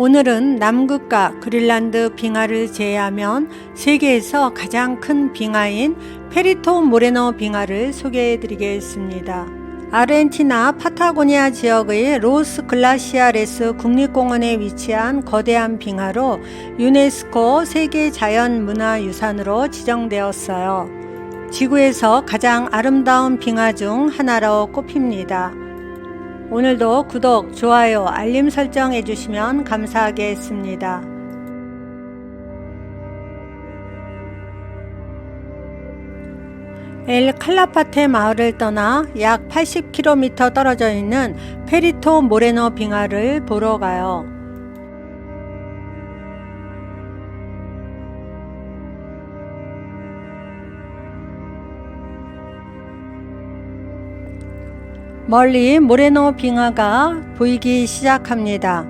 오늘은 남극과 그린란드 빙하를 제외하면 세계에서 가장 큰 빙하인 페리토 모레노 빙하를 소개해 드리겠습니다. 아르헨티나 파타고니아 지역의 로스 글라시아레스 국립공원에 위치한 거대한 빙하로 유네스코 세계 자연문화유산으로 지정되었어요. 지구에서 가장 아름다운 빙하 중 하나로 꼽힙니다. 오늘도 구독, 좋아요, 알림 설정 해주시면 감사하겠습니다. 엘 칼라파테 마을을 떠나 약 80km 떨어져 있는 페리토 모레노 빙하를 보러 가요. 멀리 모레노 빙하가 보이기 시작합니다.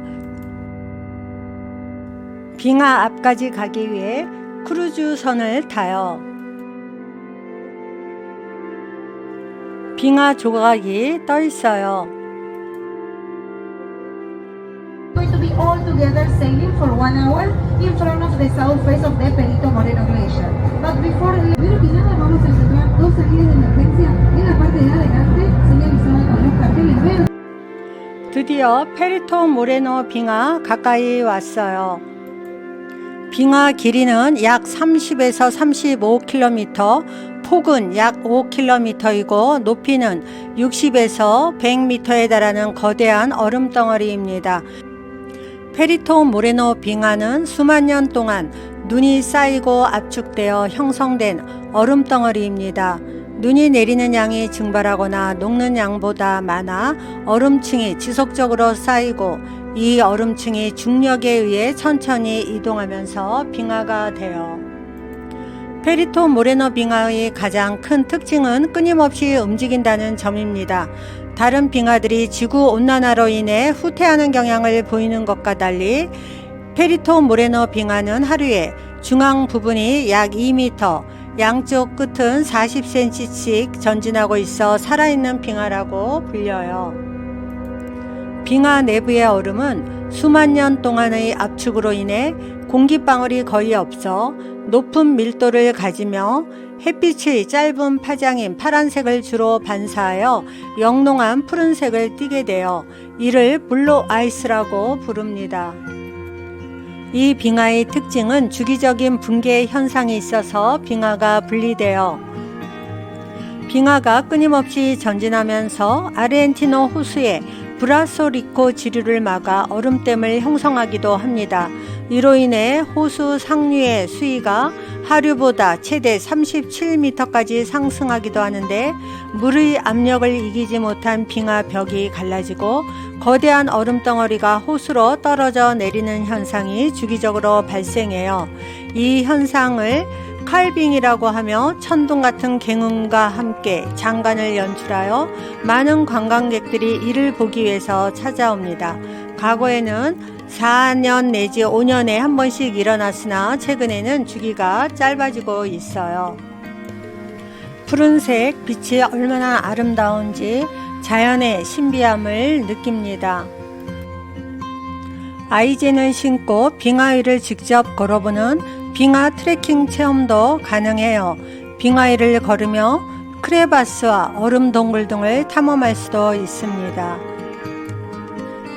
빙하 앞까지 가기 위해 크루즈 선을 타요. 빙하 조각이 떠 있어요. all together sailing for one hour in front of the south face of the Perito Moreno Glacier. But before Primero que nada vamos a encontrar dos salidas de emergencia en la parte de adelante, 드디어 페리토 모레노 빙하 가까이 왔어요. 빙하 길이는 약 30에서 35km, 폭은 약 5km이고 높이는 60에서 100m에 달하는 거대한 얼음 덩어리입니다. 페리토 모레노 빙하는 수만 년 동안 눈이 쌓이고 압축되어 형성된 얼음 덩어리입니다. 눈이 내리는 양이 증발하거나 녹는 양보다 많아 얼음층이 지속적으로 쌓이고 이 얼음층이 중력에 의해 천천히 이동하면서 빙하가 돼요. 페리토 모레노 빙하의 가장 큰 특징은 끊임없이 움직인다는 점입니다. 다른 빙하들이 지구 온난화로 인해 후퇴하는 경향을 보이는 것과 달리 페리토 모레노 빙하는 하루에 중앙 부분이 약 2m, 양쪽 끝은 40cm씩 전진하고 있어 살아있는 빙하라고 불려요. 빙하 내부의 얼음은 수만 년 동안의 압축으로 인해 공기방울이 거의 없어 높은 밀도를 가지며 햇빛의 짧은 파장인 파란색을 주로 반사하여 영롱한 푸른색을 띠게 되어 이를 블루 아이스라고 부릅니다. 이 빙하의 특징은 주기적인 붕괴 현상이 있어서 빙하가 분리되어 빙하가 끊임없이 전진하면서 아르헨티노 호수에 브라소리코 지류를 막아 얼음댐을 형성하기도 합니다. 이로 인해 호수 상류의 수위가 하류보다 최대 37m까지 상승하기도 하는데 물의 압력을 이기지 못한 빙하 벽이 갈라지고 거대한 얼음 덩어리가 호수로 떨어져 내리는 현상이 주기적으로 발생해요. 이 현상을 칼빙이라고 하며 천둥 같은 갱음과 함께 장관을 연출하여 많은 관광객들이 이를 보기 위해서 찾아옵니다. 과거에는 4년 내지 5년에 한 번씩 일어났으나 최근에는 주기가 짧아지고 있어요. 푸른색 빛이 얼마나 아름다운지 자연의 신비함을 느낍니다. 아이젠을 신고 빙하 위를 직접 걸어보는 빙하 트레킹 체험도 가능해요. 빙하 위를 걸으며 크레바스와 얼음 동굴 등을 탐험할 수도 있습니다.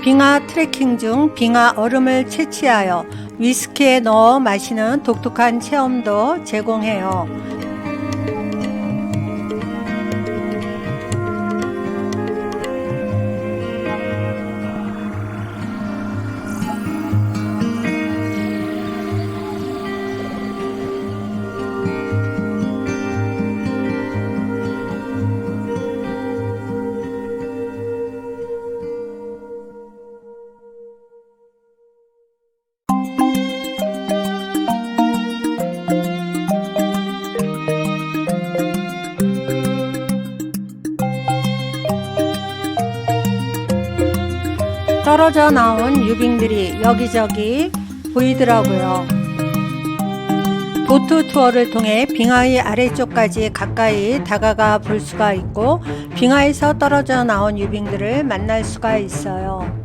빙하 트레킹 중 빙하 얼음을 채취하여 위스키에 넣어 마시는 독특한 체험도 제공해요. 떨어져 나온 유빙들이 여기저기 보이더라고요. 보트 투어를 통해 빙하의 아래쪽까지 가까이 다가가 볼 수가 있고 빙하에서 떨어져 나온 유빙들을 만날 수가 있어요.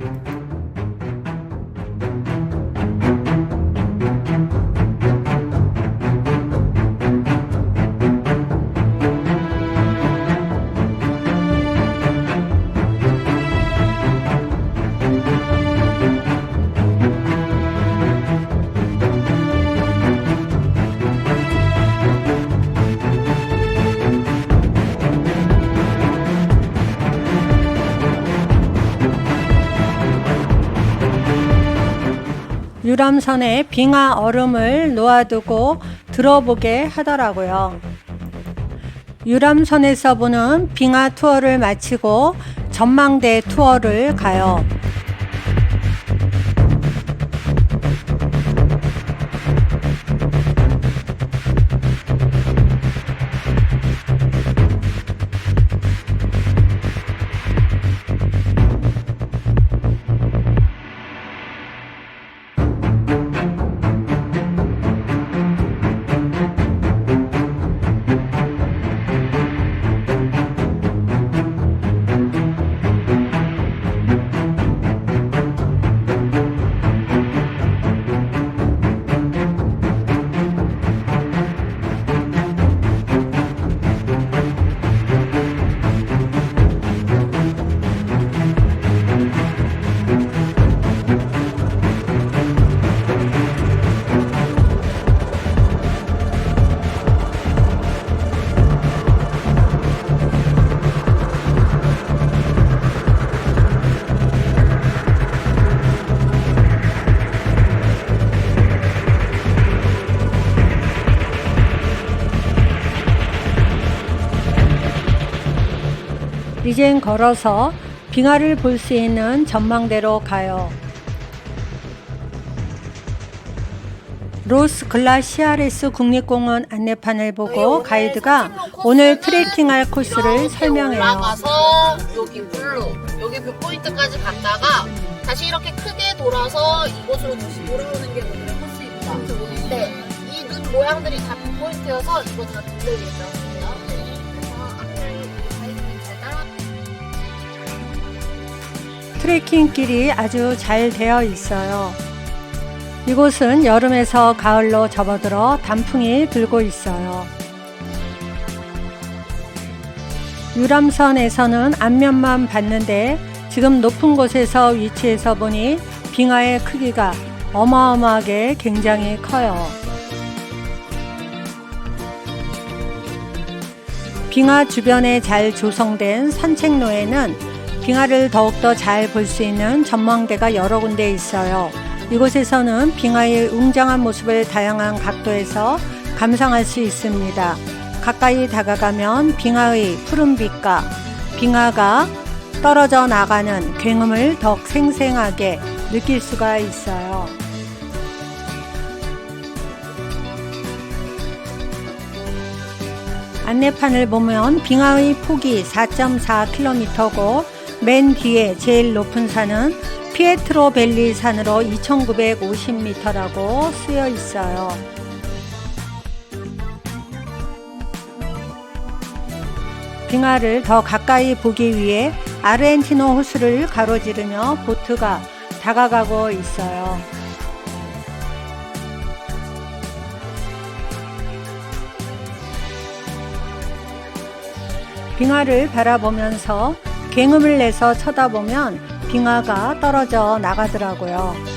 유람선에 빙하 얼음을 놓아두고 들어보게 하더라고요. 유람선에서 보는 빙하 투어를 마치고 전망대 투어를 가요. 이젠 걸어서 빙하를 볼 수 있는 전망대로 가요. 로스 글라시아레스 국립공원 안내판을 보고 가이드가 오늘 트레킹할 코스를 설명해요. 올라가서 여기 블루 여기 뷰포인트까지 갔다가 다시 이렇게 크게 돌아서 이곳으로 다시 돌아오는 게 오늘의 코스입니다. 네, 이 눈 모양들이 다 뷰포인트여서 이거 다 예정이 트레킹 길이 아주 잘 되어 있어요. 이곳은 여름에서 가을로 접어들어 단풍이 들고 있어요. 유람선에서는 앞면만 봤는데 지금 높은 곳에서 위치해서 보니 빙하의 크기가 어마어마하게 굉장히 커요. 빙하 주변에 잘 조성된 산책로에는 빙하를 더욱더 잘 볼 수 있는 전망대가 여러 군데 있어요. 이곳에서는 빙하의 웅장한 모습을 다양한 각도에서 감상할 수 있습니다. 가까이 다가가면 빙하의 푸른빛과 빙하가 떨어져 나가는 굉음을 더욱 생생하게 느낄 수가 있어요. 안내판을 보면 빙하의 폭이 4.4km고 맨 뒤에 제일 높은 산은 피에트로 벨리 산으로 2950m라고 쓰여 있어요. 빙하를 더 가까이 보기 위해 아르헨티노 호수를 가로지르며 보트가 다가가고 있어요. 빙하를 바라보면서 굉음을 내서 쳐다보면 빙하가 떨어져 나가더라고요.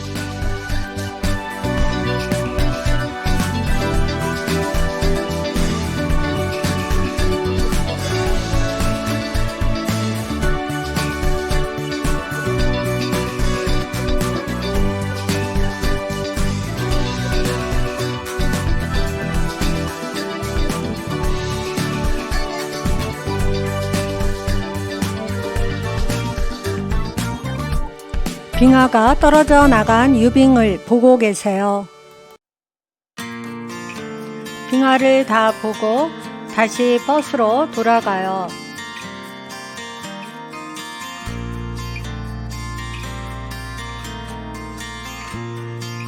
빙하가 떨어져 나간 유빙을 보고 계세요. 빙하를 다 보고 다시 버스로 돌아가요.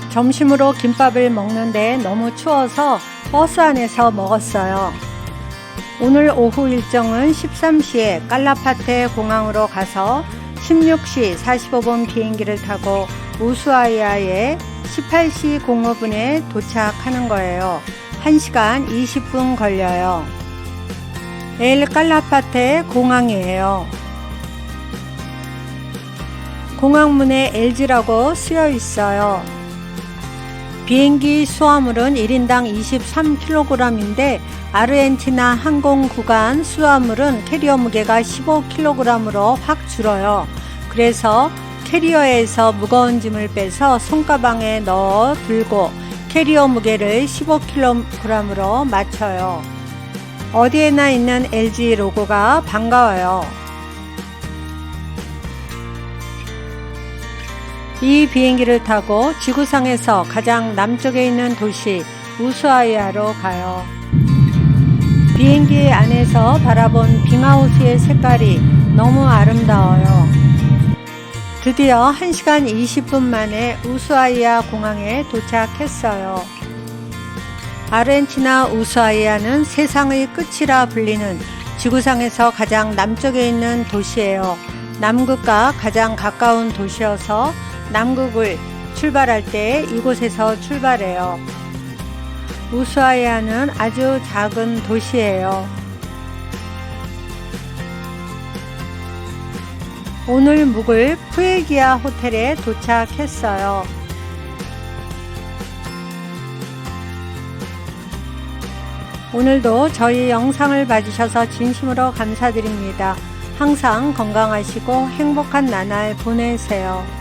점심으로 김밥을 먹는데 너무 추워서 버스 안에서 먹었어요. 오늘 오후 일정은 13시에 깔라파테 공항으로 가서 16시 45분 비행기를 타고 우수아이아에 18시 05분에 도착하는 거예요. 1시간 20분 걸려요. 엘 깔라파테 공항이에요. 공항문에 LG라고 쓰여 있어요. 비행기 수화물은 1인당 23kg인데 아르헨티나 항공 구간 수화물은 캐리어 무게가 15kg으로 확 줄어요. 그래서 캐리어에서 무거운 짐을 빼서 손가방에 넣어 들고 캐리어 무게를 15kg으로 맞춰요. 어디에나 있는 LG 로고가 반가워요. 이 비행기를 타고 지구상에서 가장 남쪽에 있는 도시 우수아이아로 가요. 비행기 안에서 바라본 빙하호수의 색깔이 너무 아름다워요. 드디어 1시간 20분 만에 우수아이아 공항에 도착했어요. 아르헨티나 우수아이아는 세상의 끝이라 불리는 지구상에서 가장 남쪽에 있는 도시예요. 남극과 가장 가까운 도시여서 남극을 출발할 때 이곳에서 출발해요. 우수아이아는 아주 작은 도시예요. 오늘 묵을 푸에기아 호텔에 도착했어요. 오늘도 저희 영상을 봐주셔서 진심으로 감사드립니다. 항상 건강하시고 행복한 나날 보내세요.